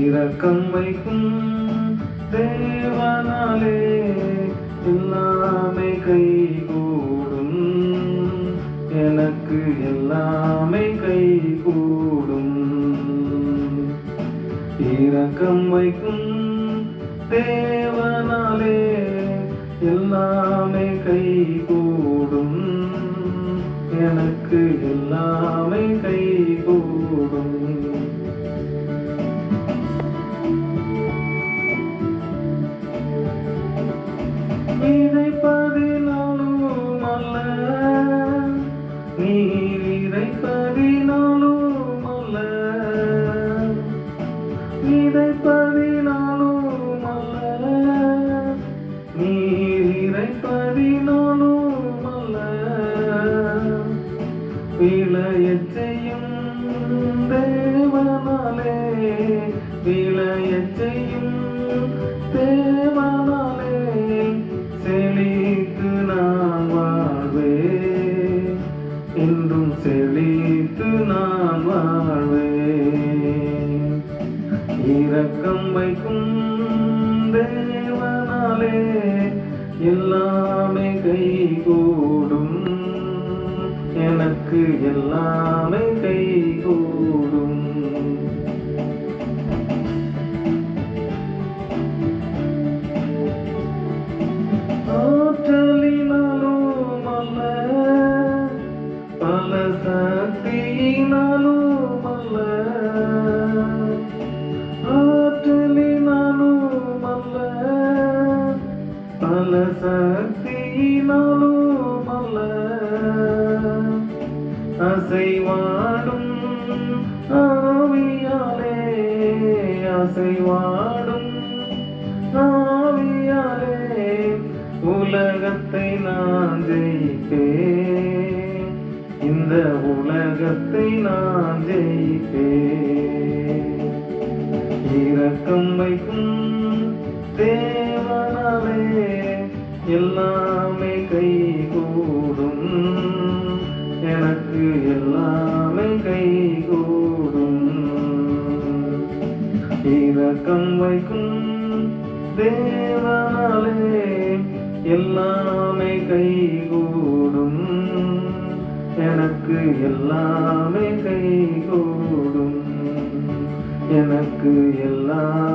இரக்கம் வைக்கும் தேவனாலே எல்லாமே கைகூடும் இரக்கம் வைக்கும் தேவனாலே எல்லாமே கை கூடும் எனக்கு எல்லாமே கை கூடும் விளையச் செய்யும் தேவனாலே விளையச் செய்யும் தேவனாலே செழித்து நான் வாழ்வே இன்றும் செழித்து நான் வாழ்வே இரக்கம் வைக்கும் தேவனாலே எல்லாமே கைகூடும். எனக்கு எல்லாமே அசைவாடும் ஆவியாலே அசைவாடும் ஆவியாலே உலகத்தை நான் ஜெயிப்பேன். இந்த உலகத்தை நான் ஜெயிப்பேன். இரக்கம் வைக்கும் தேவனாலே எல்லாம் இரக்கம் வைக்கும் தேவனாலே எல்லாமே கைகூடும். எனக்கு எல்லாமே கைகூடும். எனக்கு எல்லாம்